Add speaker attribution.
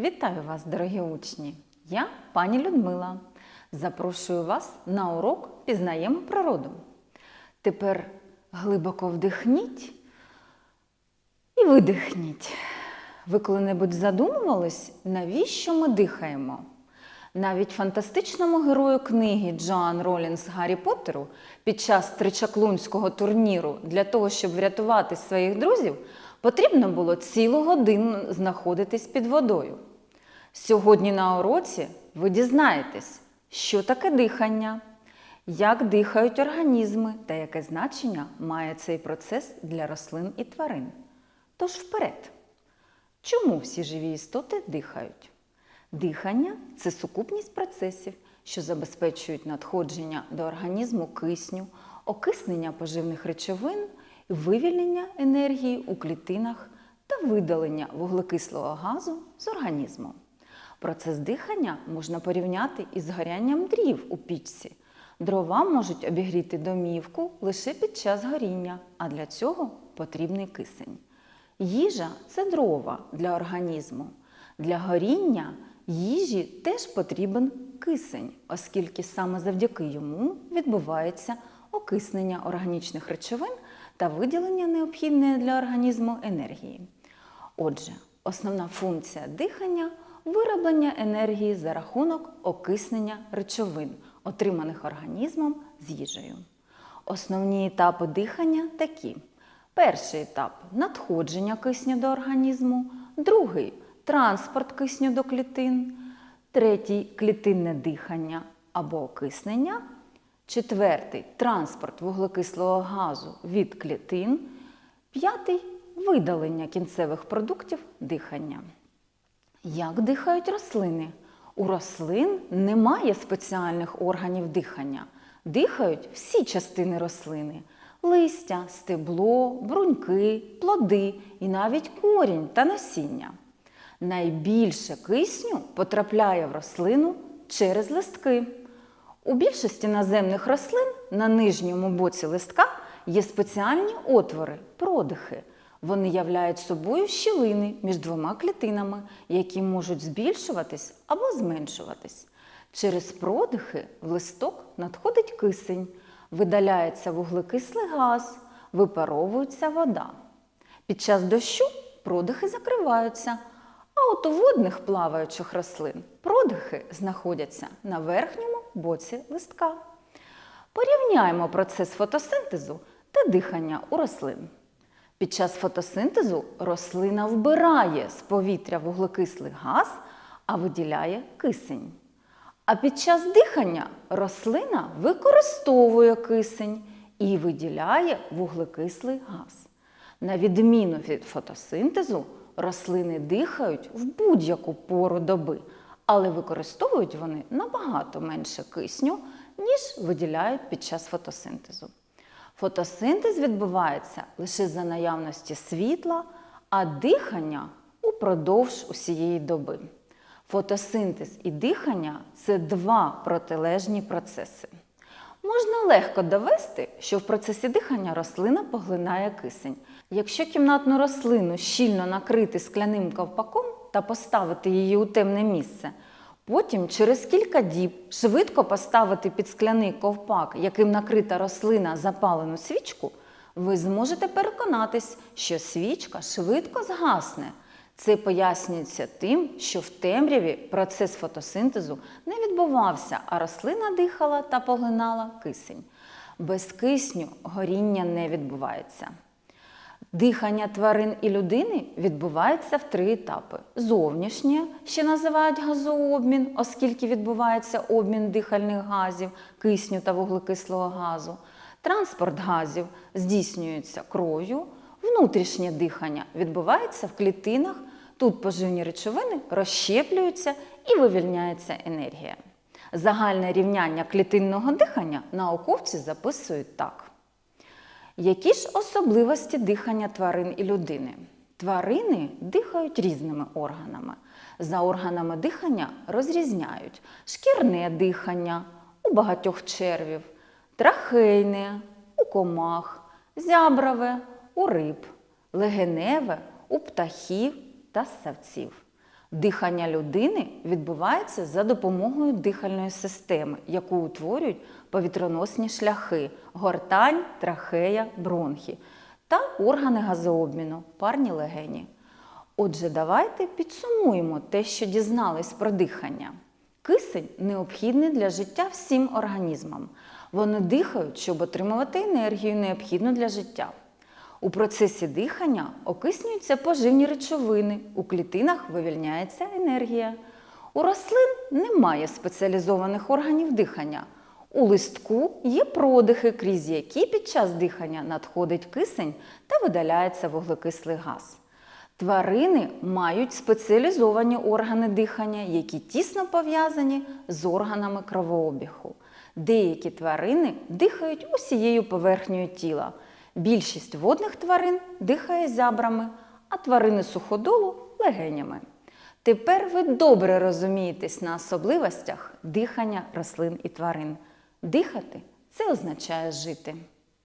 Speaker 1: Вітаю вас, дорогі учні! Я пані Людмила. Запрошую вас на урок Пізнаємо природу. Тепер глибоко вдихніть і видихніть. Ви коли-небудь задумувались, навіщо ми дихаємо? Навіть фантастичному герою книги Джоан Ролінс Гаррі Поттеру під час тричаклунського турніру для того, щоб врятувати своїх друзів, потрібно було цілу годину знаходитись під водою. Сьогодні на уроці ви дізнаєтесь, що таке дихання, як дихають організми та яке значення має цей процес для рослин і тварин. Тож вперед! Чому всі живі істоти дихають? Дихання це сукупність процесів, що забезпечують надходження до організму кисню, окиснення поживних речовин, вивільнення енергії у клітинах та видалення вуглекислого газу з організму. Процес дихання можна порівняти із горянням дрів у пічці. Дрова можуть обігріти домівку лише під час горіння, а для цього потрібний кисень. Їжа це дрова для організму. Для горіння їжі теж потрібен кисень, оскільки саме завдяки йому відбувається окиснення органічних речовин та виділення необхідної для організму енергії. Отже, основна функція дихання вироблення енергії за рахунок окиснення речовин, отриманих організмом з їжею. Основні етапи дихання такі: перший етап надходження кисню до організму, другий транспорт кисню до клітин, третій клітинне дихання або окиснення, четвертий транспорт вуглекислого газу від клітин, п'ятий видалення кінцевих продуктів дихання. Як дихають рослини? У рослин немає спеціальних органів дихання. Дихають всі частини рослини: листя, стебло, бруньки, плоди і навіть корінь та насіння. Найбільше кисню потрапляє в рослину через листки. У більшості наземних рослин на нижньому боці листка є спеціальні отвори, продихи. Вони являють собою щілини між двома клітинами, які можуть збільшуватись або зменшуватись. Через продихи в листок надходить кисень, видаляється вуглекислий газ, випаровується вода. Під час дощу продихи закриваються, а от у водних плаваючих рослин продихи знаходяться на верхньому боці листка. Порівняємо процес фотосинтезу та дихання у рослин. Під час фотосинтезу рослина вбирає з повітря вуглекислий газ, а виділяє кисень. А під час дихання рослина використовує кисень і виділяє вуглекислий газ. На відміну від фотосинтезу, рослини дихають в будь-яку пору доби, але використовують вони набагато менше кисню, ніж виділяють під час фотосинтезу. Фотосинтез відбувається лише за наявності світла, а дихання упродовж усієї доби. Фотосинтез і дихання це два протилежні процеси. Можна легко довести, що в процесі дихання рослина поглинає кисень. Якщо кімнатну рослину щільно накрити скляним ковпаком та поставити її у темне місце, потім через кілька діб швидко поставити під скляний ковпак, яким накрита рослина запалену свічку, ви зможете переконатись, що свічка швидко згасне. Це пояснюється тим, що в темряві процес фотосинтезу не відбувався, а рослина дихала та поглинала кисень. Без кисню горіння не відбувається. Дихання тварин і людини відбувається в три етапи: зовнішнє, ще називають газообмін, оскільки відбувається обмін дихальних газів, кисню та вуглекислого газу. Транспорт газів здійснюється кров'ю, внутрішнє дихання відбувається в клітинах. Тут поживні речовини розщеплюються і вивільняється енергія. Загальне рівняння клітинного дихання науковці записують так. Які ж особливості дихання тварин і людини? Тварини дихають різними органами. За органами дихання розрізняють шкірне дихання у багатьох червів, трахейне у комах, зябраве у риб, легеневе у птахів та ссавців. Дихання людини відбувається за допомогою дихальної системи, яку утворюють повітроносні шляхи, гортань, трахея, бронхи та органи газообміну, парні легені. Отже, давайте підсумуємо те, що дізнались про дихання. Кисень необхідний для життя всім організмам. Вони дихають, щоб отримувати енергію, необхідну для життя. У процесі дихання окиснюються поживні речовини, у клітинах вивільняється енергія. У рослин немає спеціалізованих органів дихання. У листку є продихи, крізь які під час дихання надходить кисень та видаляється вуглекислий газ. Тварини мають спеціалізовані органи дихання, які тісно пов'язані з органами кровообігу. Деякі тварини дихають усією поверхнею тіла. Більшість водних тварин дихає зябрами, а тварини суходолу легенями. Тепер ви добре розумієтесь на особливостях дихання рослин і тварин. Дихати це означає жити.